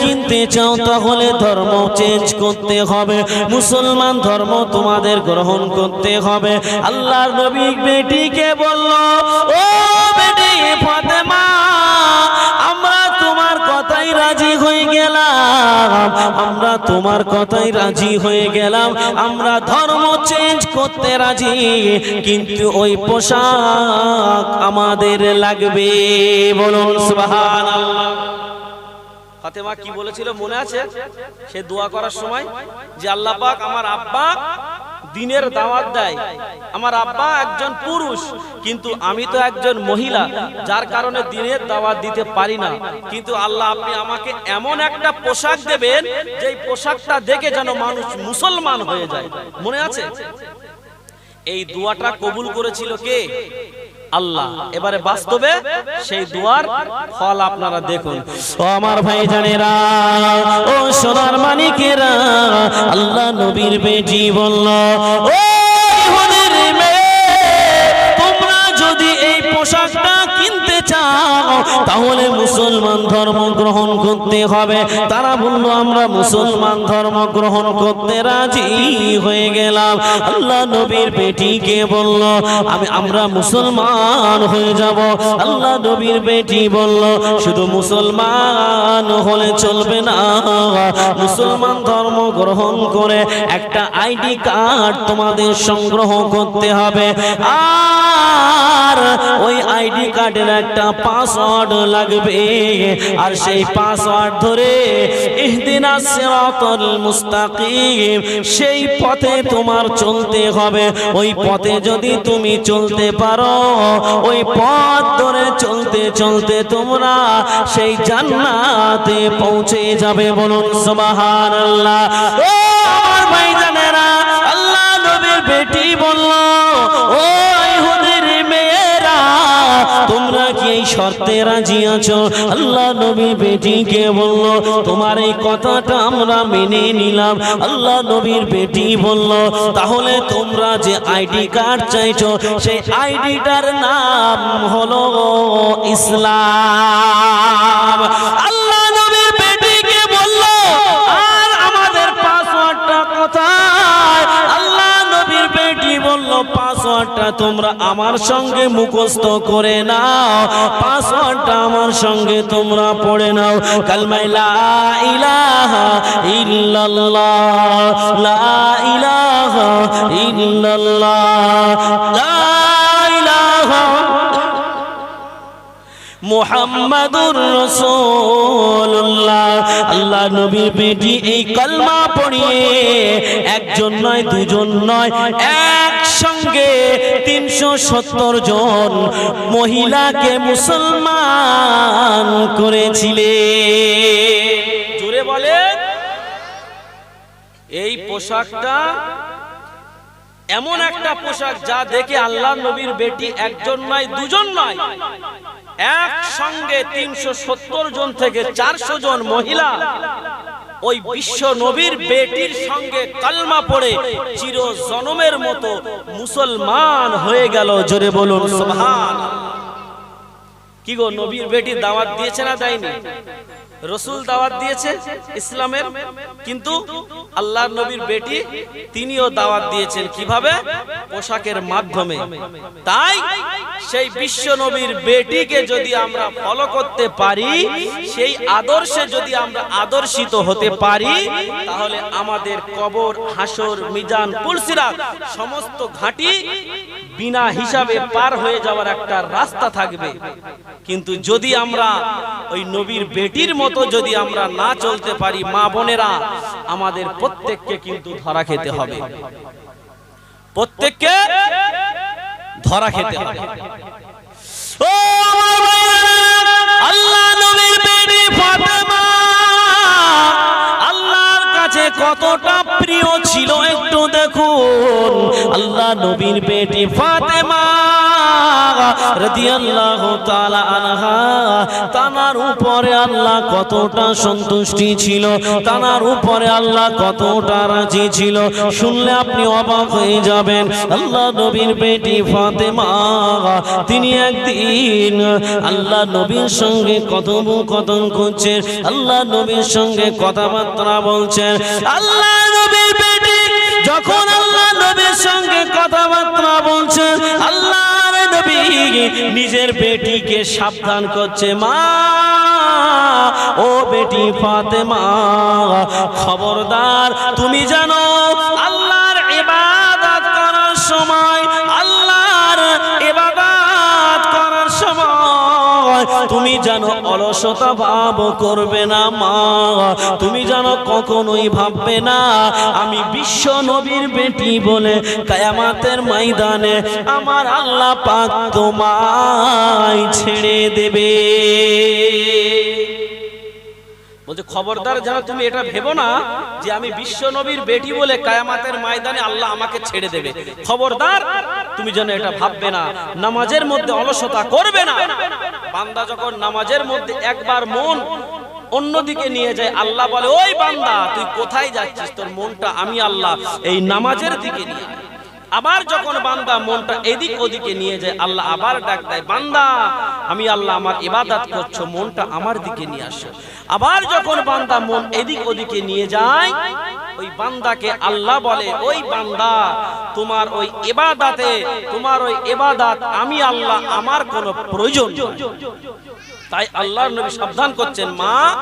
কিনতে চাও, তাহলে ধর্ম চেঞ্জ করতে হবে। মুসলমান ধর্ম তোমাদের গ্রহণ করতে হবে। আল্লাহর নবী বেটিকে বলল, ও বেটি ফাতেমা, আমরা তোমার কথাই রাজি হয়ে গেলাম। আমরা তোমার কথাই রাজি হয়ে গেলাম। আমরা ধর্ম চেঞ্জ করতে রাজি, কিন্তু ওই পোশাক আমাদের লাগবে। বলুন, সুবহানাল্লাহ। ফাতেমা কি বলেছিল? মনে আছে? সে দোয়া করার সময় যে আল্লাহ পাক আমার আব্বা দিনের দাওয়াত দেয়। আমার আব্বা একজন পুরুষ, কিন্তু আমি তো একজন মহিলা, যার কারণে দিনের দাওয়াত দিতে পারি না। কিন্তু আল্লাহ আপনি আমাকে এমন একটা পোশাক দেবেন, যেই পোশাকটা দেখে যেন মানুষ মুসলমান হয়ে যায়। মনে আছে? এই দোয়াটা কবুল করেছিল কে? আল্লাহ। এবারে বাস্তবে সেই দুয়ার ফল আপনারা দেখুন। ও আমার ভাই জানেরা ও সোনার মানিকেরা, আল্লাহ নবীর বেটি বলল, ও তাহলে মুসলমান ধর্ম গ্রহণ করতে হবে। তারা বলল, আমরা মুসলমান ধর্ম গ্রহণ করতে রাজি হয়ে গেলাম। আল্লাহ নবীর বেটিকে বলল, আমি, আমরা মুসলমান হয়ে যাব। আল্লাহ নবীর বেটি বলল, শুধু মুসলমান হলে চলবে না। মুসলমান ধর্ম গ্রহণ করে একটা আইডি কার্ড তোমাদের সংগ্রহ করতে হবে। আর ওই আইডি কার্ডের একটা পাসওয়ার্ড লাগবে। আর সেই পাসওয়ার্ড ধরে ইহদিনা সিরাতাল মুস্তাকিম, সেই পথে তোমার চলতে হবে। ওই পথে যদি তুমি চলতে পারো, ওই পথ ধরে চলতে চলতে তোমরা সেই জান্নাতে পৌঁছে যাবে বলুন সুবহানাল্লাহ। ও আমার ভাইজানেরা, আল্লাহ নবীর বেটি তোমরা কি এই শর্তে রাজি আছো? আল্লাহ নবী বেটিকে বলল, তোমার এই কথাটা আমরা মেনে নিলাম। আল্লাহ নবীর বেটি বলল, তাহলে তোমরা যে আইডি কার্ড চাইছো, সেই আইডিটার নাম হলো ইসলাম। পাসওয়ার্ডটা তোমরা আমার সঙ্গে মুখস্থ করে নাও। পাসওয়ার্ডটা আমার সঙ্গে তোমরা পড়ে নাও। কালমাই লা ইলাহা ইল্লাল্লাহ, লা ইলাহা ইল্লাল্লাহ, লা ইলাহা মোহাম্মদুর আল্লাহ নবীর বেটি এই কলমা পড়িয়ে একজন নয়, দুজন নয় একসঙ্গে তিনশো সত্তর জন মহিলাকে মুসলমান করেছিলে। বলেন। এই পোশাকটা এমন একটা পোশাক যা দেখে আল্লাহ নবীর বেটি একজন নয়, দুজন নয়। একসঙ্গে তিনশো সত্তর জন থেকে চারশো জন মহিলা ওই বিশ্ব নবীর বেটির সঙ্গে কালমা পড়ে চির জনমের মতো মুসলমান হয়ে গেল। জোরে বলুন সোহান কি গো, নবীর বেটির দাওয়াত দিয়েছে না দেয়নি? রসুল দাওয়াত দিয়েছে ইসলামের। কিন্তু আল্লাহ নবীর বেটি তিনিও দাওয়াত দিয়েছেন কীভাবে? পোশাকের মাধ্যমে। তাই সেই বিশ্ব নবীর বেটিকে যদি আমরা ফলো করতে পারি, সেই আদর্শে যদি আমরা আদর্শিত হতে পারি, তাহলে আমাদের কবর, হাসর, মিজান, পুলসিরাত, সমস্ত ঘাটি বিনা হিসাবে পার হয়ে যাওয়ার একটা রাস্তা থাকবে। কিন্তু যদি আমরা ওই নবীর বেটির মতো যদি আমরা না চলতে পারি, মা বোনেরা, আমাদের প্রত্যেককে কিন্তু ধরা খেতে হবে। প্রত্যেককে ধরা খেতে হবে। ও আল্লাহ নবীর বেটি ফাতেমা! কতটা প্রিয় ছিল একটু দেখুন। আল্লাহ নবীর বেটি ফাতেমা। রাদিয়াল্লাহু তাআলা আনহা, তানার উপরে আল্লাহ কতটা সন্তুষ্টি ছিল, তানার উপরে আল্লাহ কতটা রাজি ছিল, শুনলে আপনি অবাক হয়ে যাবেন। আল্লাহ নবীর বেটি ফাতেমা, তিনি একদিন আল্লাহ নবীর সঙ্গে কথোপকথন করছেন, আল্লাহ নবীর সঙ্গে কথাবার্তা বলছেন। আল্লাহ নবীর বেটি যখন আল্লাহ নবীর সঙ্গে কথাবার্তা বলছেন আল্লাহর নবী নিজের বেটিকে সাবধান করছে মা। ও বেটি ফাতেমা খবরদার তুমি জানো জানো অলসতা ভাব করবে না, মা। তুমি যেন কখনোই ভাববে না, আমি বিশ্ব নবীর বেটি বলে কায়ামাতের ময়দানে আমার আল্লাহ পাক তোমায় ছেড়ে দেবে। বলছে, খবরদার যেন তুমি এটা ভেবো না যে আমি বিশ্ব নবীর বেটি বলে কায়ামাতের ময়দানে আল্লাহ আমাকে ছেড়ে দেবে। খবরদার, তুমি যেন এটা ভাববে না, নামাজের মধ্যে অলসতা করবে না। বান্দা যখন নামাজের মধ্যে একবার মন অন্যদিকে নিয়ে যায়, আল্লাহ বলে, ওই বান্দা, তুই কোথায় যাচ্ছিস তোর মনটা আমি আল্লাহ এই নামাজের দিকে নিয়ে। আবার যখন বান্দা মনটা এদিক ওদিকে নিয়ে যায়, আল্লাহ আবার ডাক দেয়, বান্দা, আমি আল্লাহ আমার ইবাদত করছ, মনটা আমার দিকে নিয়ে আসো আবার যখন বান্দা মন এদিক ওদিকে নিয়ে যায় ওই বান্দাকে আল্লাহ বলে, ওই বান্দা, তোমার ওই এবাদাতে, তোমার ওই এবাদাত আমি আল্লাহ, আমার কোনো প্রয়োজন তাই আল্লাহর নবী সাবধান করছেন, মা,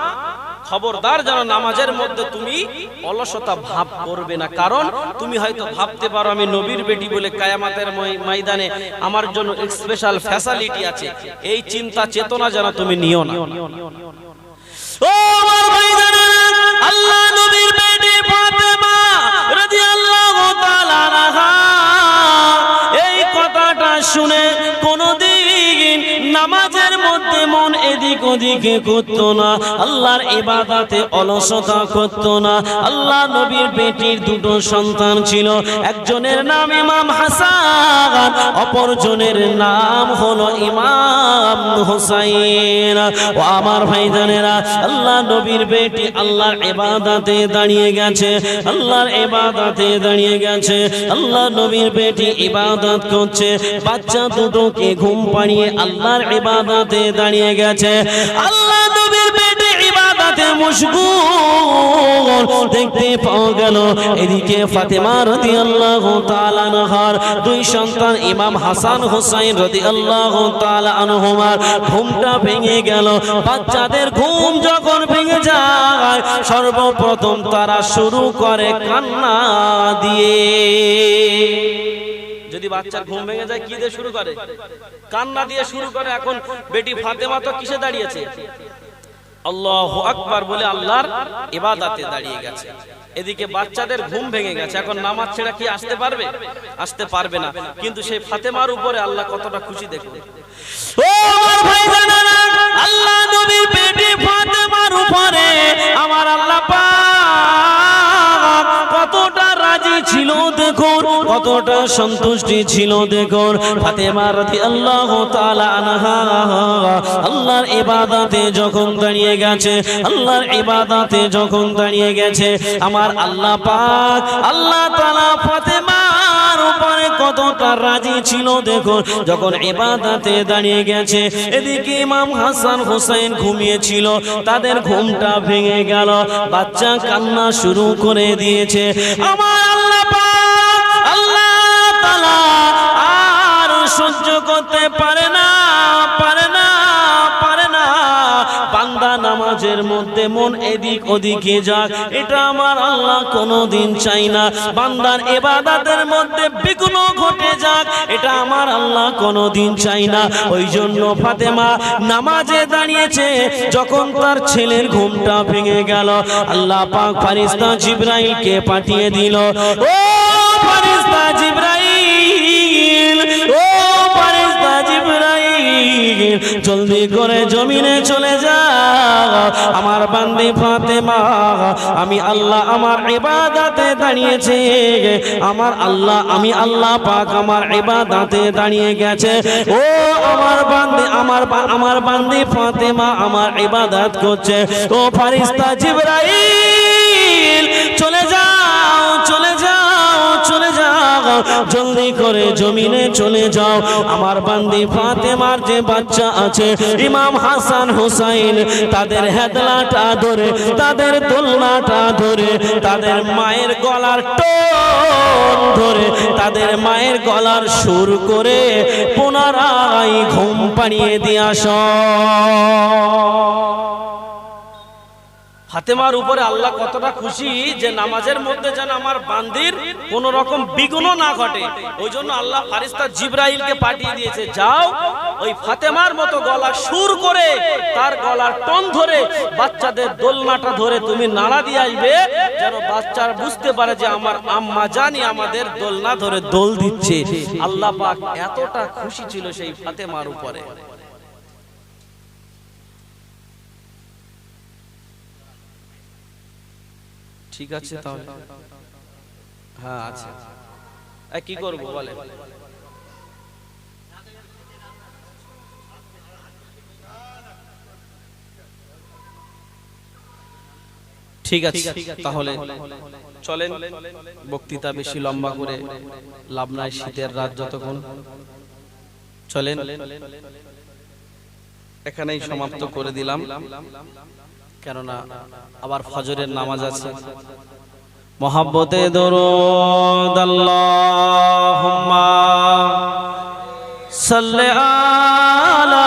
খবরদার যেন নামাজের মধ্যে তুমি অলসতা ভাব করবে না। কারণ তুমি হয়তো ভাবতে পারো, আমি নবীর বেটি বলে কায়ামাতের ময়- ময়দানে আমার জন্য স্পেশাল ফ্যাসিলিটি আছে। এই চিন্তা চেতনা যেন তুমি নিও না। শুনে কোনদিন মধ্যে মন এদিক ওদিকে করতো না। আল্লাহর ইবাদতে অলসতা করতো না। আল্লাহ নবীর বেটির দুটো সন্তান ছিল। একজনের নাম ইমাম হাসান, অপরজনের নাম হলো ইমাম হোসাইন। ও আমার ভাইজানেরা, আল্লাহ নবীর বেটি আল্লাহর ইবাদতে দাঁড়িয়ে গেছে। আল্লাহর ইবাদতে দাঁড়িয়ে গেছে। আল্লাহ নবীর বেটি ইবাদত করছে। বাচ্চা দুটোকে ঘুম পাড়িয়ে আল্লাহর ইবাদতে দাঁড়িয়ে গেছে। আল্লাহ নবীর বেটি ইবাদতে মশগুল দেখতে পাওয়া গেল। এদিকে ফাতেমা রাদিয়াল্লাহু তাআলা আনহার দুই সন্তান ইমাম হাসান হোসাইন রাদিয়াল্লাহু তাআলা আনহুমার ঘুমটা ভেঙে গেল। বাচ্চাদের ঘুম যখন ভেঙে যায়, সর্বপ্রথম তারা শুরু করে কান্না দিয়ে। যদি বাচ্চার ঘুম ভেঙে যায়, কি দিয়ে শুরু করে? কান্না দিয়ে শুরু করে, এখন বেটি ফাতেমা তো কিসে দাঁড়িয়েছে? আল্লাহ আকবার বলে আল্লাহর ইবাদাতে দাঁড়িয়ে গেছে। এদিকে বাচ্চাদের ঘুম ভেঙে গেছে, এখন নামাজ ছেড়া কি আসতে পারবে? আসতে পারবে না। কিন্তু সেই ফাতেমার উপরে আল্লাহ কতটা খুশি দেখুন। আল্লাহ নবীর বেটি ফাতেমার উপরে দেখুন, কতটা সন্তুষ্টি ছিল, দেখুন। আল্লাহর যখন দাঁড়িয়ে গেছে, আল্লাহর যখন দাঁড়িয়ে গেছে, আমার আল্লাহ পাক, আল্লাহ ফাতেমার উপরে কতটা রাজি ছিল, দেখুন। যখন ইবাদতে দাঁড়িয়ে গেছে, এদিকে ইমাম হাসান হোসেন ঘুমিয়েছিল, তাদের ঘুমটা ভেঙে গেল, বাচ্চা কান্না শুরু করে দিয়েছে। আমার করতে পারে না পারে না পারে না। বান্দা নামাজের মধ্যে মন এদিক ওদিকে যাক, এটা আমার আল্লাহ কোনোদিন চাই না। বান্দার এবাদাতের মধ্যে বিঘ্ন ঘটে যাক, এটা আমার আল্লাহ কোনোদিন চাই না। ওই জন্য ফাতেমা নামাজে দাঁড়িয়েছে, যখন তার ছেলের ঘুমটা ভেঙে গেল, আল্লাহ পাক ফারিস্তা জিব্রাইলকে পাঠিয়ে দিল। ও ফারিস্তা জলদি করে জমিনে চলে যা। আমার বান্দি ফাতেমা, আমি আল্লাহ আমার ইবাদাতে দাঁড়িয়েছে। আমার আল্লাহ, আমি আল্লাহ পাক আমার ইবাদাতে দাঁড়িয়ে গেছে। ও আমার বান্দি, আমার আমার বান্দি ফাতেমা আমার ইবাদত করছে। ও ফারিস্তা জিবরাইল জলদি করে জমিনে চলে যাও। আমার বান্দি ফাতেমার যে বাচ্চা আছে, ইমাম হাসান হুসাইন, তাদের হেদলাটা ধরে, তাদের দোলনাটা ধরে, তাদের মায়ের গলার টোন ধরে, তাদের মায়ের গলার সুর করে পুনরায় ঘুম পাড়িয়ে দিয়ে আস। ফাতেমার উপরে আল্লাহ কতটা খুশি যে নামাজের মধ্যে যেন আমার বান্দির কোন রকম বিঘ্ন না ঘটে। ওই জন্য আল্লাহ ফারিস্তা জিব্রাইলকে পাঠিয়ে দিয়েছে, যাও ওই ফাতেমার মতো গলা সুর করে তার গলার টন ধরে বাচ্চাদের দোলনাটা ধরে তুমি নাড়া দিয়ে আসবে, যেন বাচ্চার বুঝতে পারে যে আমার আম্মা জানি আমাদের দোলনা ধরে দোল দিচ্ছে। আল্লাহ পাক এতটা খুশি ছিল সেই ফাতেমার উপরে। ঠিক আছে তাহলে? হ্যাঁ আছে এ, কি করব বলে ঠিক আছে তাহলে চলেন। বক্তৃতা বেশি লম্বা করে লাভ নাই শীতের রাত যতক্ষণ। চলেন। এখানেই সমাপ্ত করে দিলাম। কেননা আবার ফজরের নামাজ আছে। মোহাম্মতে দরুদ আল্লাহুম্মা সাল্লি আলা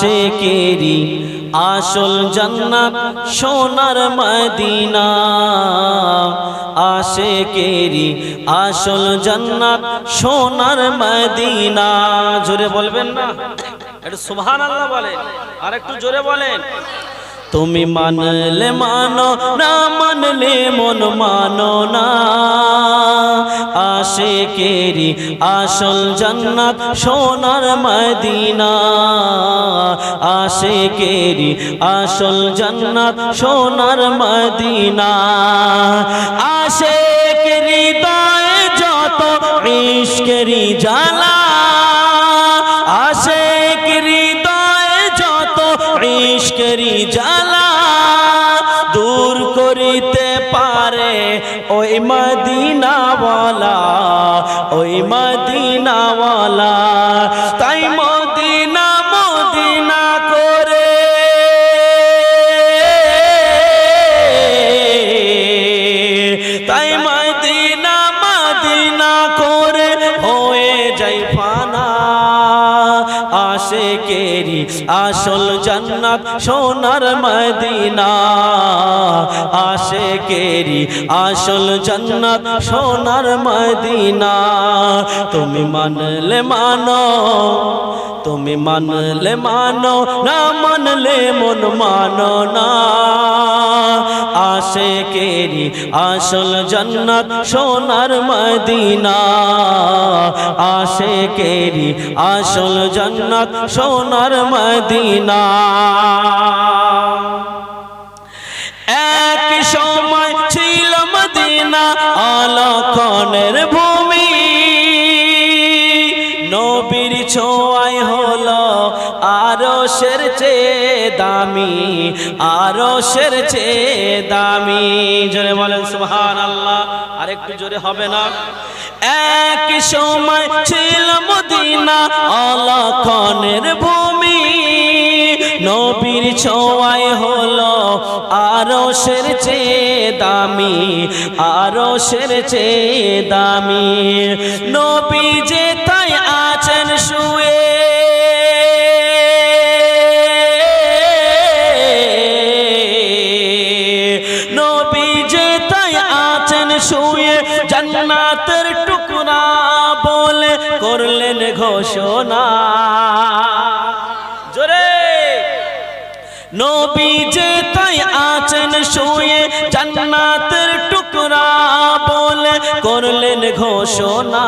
আশেকেরি আসল জান্নাত সোনার মদিনা। আশেকেরি আসল জান্নাত সোনার মদিনা। জোরে বলবেন না? একটু সুবহানাল্লাহ বলেন। আর একটু জোরে বলেন। তুমি মানলে মানো, না মানলে মন মানো না। আশেকেরি আসল জান্নাত, সোনার মদিনা। আশেকেরি আসল জান্নাত, সোনার মদিনা। আশেকেরি দায় যত, ইশকেরি জ্বালা ইশকেরি জ্বালা দূর করিতে পারে। ওই মদিনাওয়ালা ওই মদিনাওয়ালা, তাই মদিনা মদিনা করে। তাই মদিনা মদিনা করে হয়ে যাই ফানা। আশেকেরি আসল জান্নাত সোনার মদিনা। আশে কেরি আসল জান্নাত সোনার মদিনা। তুমি মানলে মানো তুমি মানলে মানো না মানলে মন মানো না। আসে কেরি আসল জান্নাত সোনার মদিনা। আশেকেরি আসল জান্নাত সোনার মদিনা। এক সময় ছিল মদিনা ভূমি। নবীর আরও সের চেয়ে দামি আরও সের চেয়ে দামি। জোরে বলেন সুহান আল্লাহ আরেকটু জোরে হবে না? এক সময় ছিল মদিনা অলক্ষণের ভূমি, নবীর ছোঁয়ায় হলো আরও সের চেয়ে দামি আরও সের চেয়ে দামি। নবী যে তাই জান্নাতের টুকরা বলে করলেন ঘোষণা। জোরে। নবী যে তাই আছেন শুয়ে জান্নাতের টুকরা করলেন ঘোষণা।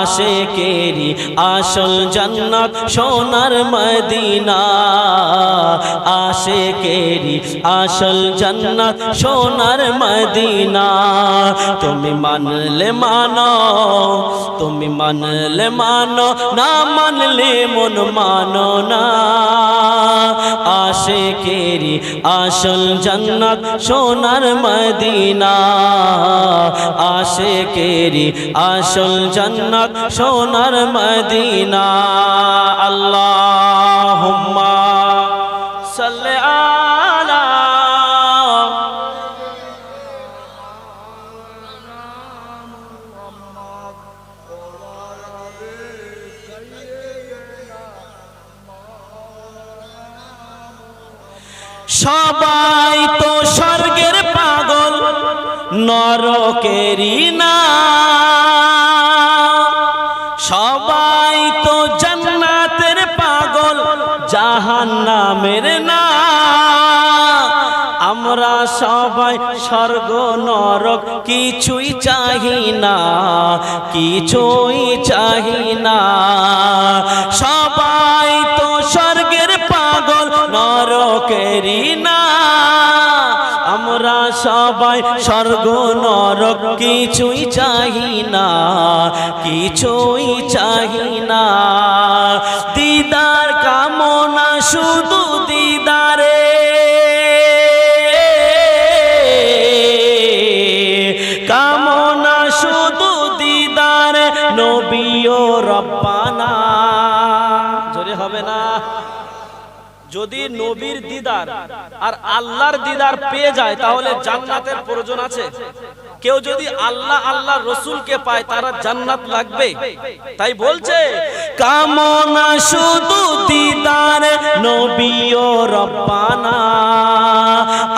আসে কেরি আসল জান্নাত সোনার মদিনা। আসে কেরি আসল জান্নাত সোনার মদিনা। তুমি মানলে মানো, তুমি মানলে মানো, না মানলে মন মানো না। আসে কেরি আসল জান্নাত সোনার মদিনা। আসে কেরি আসল জান্নাত সোনার মদিনা। আল্লাহ নরকেরই না। সবাই তো জান্নাতের পাগল, জাহান্নামের না। আমরা সবাই স্বর্গ, নরক, কিছুই চাহি না, কিছুই চাহি না। সবাই স্বর্গ নরক কিছুই চাহি না, কিছুই চাহি না। দিদার কামনা শুধু দিদারে। কামনা শুধু দিদারে, নবীও রব্বানা। জোরে হবে না? যদি নবীর দিদার আর আল্লাহর দিদার পেয়ে যায়, তাহলে জান্নাতের প্রয়োজন আছে। কেউ যদি আল্লাহ আল্লাহ রসুলকে পায়, তারা জান্নাত লাগবে। তাই বলছে, কামনা শুধু দিদার নবী ও রব্বানা।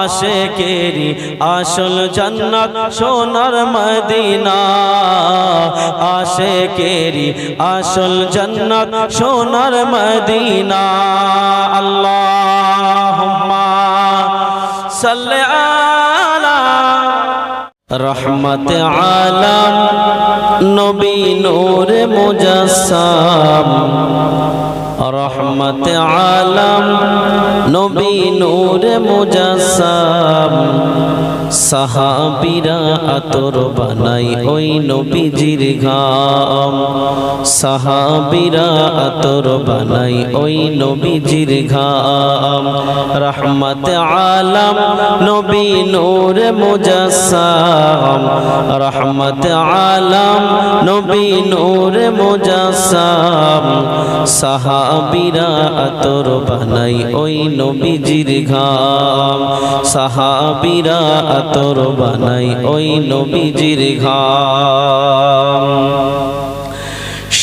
আসে কেরি আসল জান্নাত সোনার মদিনা। আসে কেরি আসল জান্নাত সোনার মদিনা। আল্লাহুম্মা সাল্লি আলা রহমত আলম নবী নূর মুজাসসাম। রহমত আলম, নবী নূর মুজাসসাম সাহাবিরা আতর বানাই ওই নবীজির ঘাম। সাহাবিরা আতর বানাই ওই নবীজির ঘাম। রহমত আলম, নবী নূর মুজাসসাম রহমত আলম, নবী নূর মুজাসসাম সাহাবিরা আতর বানাই ওই নবীজির ঘাম। সাহাবিরা আতর বানাই ওই নবীজির ঘাম।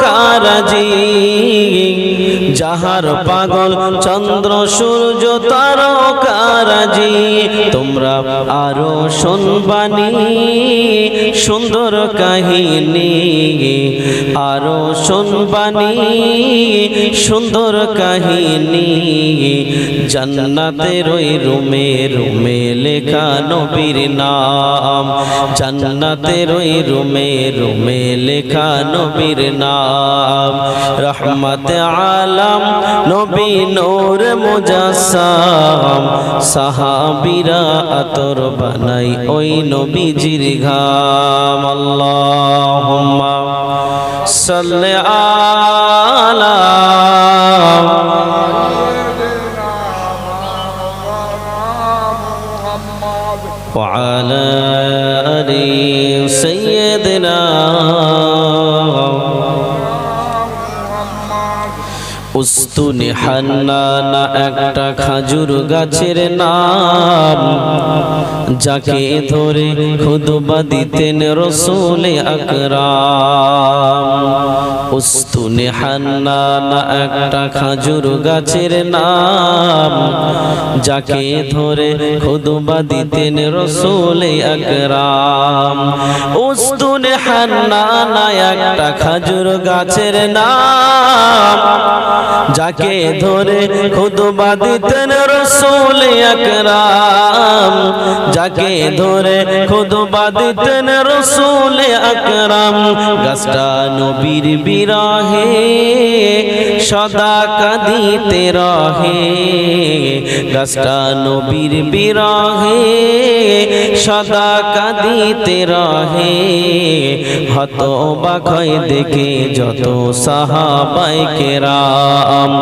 তারকারাজি যাহার পাগল চন্দ্র, সূর্য তারকারাজি তোমরা তোমরা আরও শুনবানি সুন্দর কাহিনী। আরও শুনবানি সুন্দর কাহিনী। জান্নাতের ওই রুমে রুমে লেখা নবীর নাম। জান্নাতের ওই রুমে রুমে লেখা নবীর নাম। রহমত আলম নবী নূর মুজাসসাম সাহাবীরা আতর বানাই ওই নবীজির ঘাম আল্লাহুম্মা সাল্লি আলা وعلى উস্তুনি হান্নানা একটা খাজুর গাছের নাম। যাকে ধরে খুদবা দিতেন রসুল আকরাম। উস্তুনি হান্নানা, একটা খাজুর গাছের নাম। যাকে ধরে খুদবা দিতেন রসুলে আকরাম। উস্তুনি হান্নানা, একটা খাজুর গাছের নাম। যাকে ধরে খুদবা দিতেন রসুল আকরাম। যাকে ধরে খুদবা দিতেন রসুল আকরাম। গাছটা নবীর বিরাহে সদা কাঁদিতে রহে। গাছটা নবীর বিরাহে, সদা কাঁদিতে রহে। হত বাখয় দেখে যত সাহাবাই কেরাম।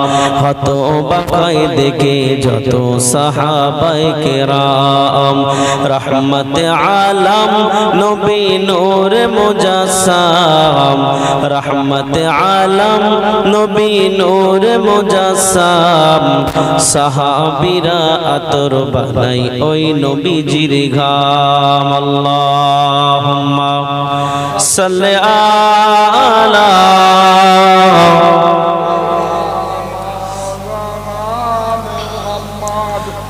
হত বাখয় দেখে যত সাহাবাই কেরাম। রহমত আলম, নবী নূর মুজাসসাম। রহমত আলম নবী নূর মুজাসসাম সাহাবীরা আতর বানাই ওই নবীজির ঘাম আল্লাহুম্মা সাল্লি আলা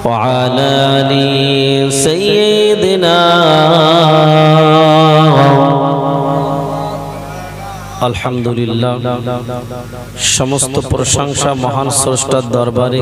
وعلى آل سيدنا আলহামদুলিল্লাহ। সমস্ত প্রশংসা মহান স্রষ্টার দরবারে।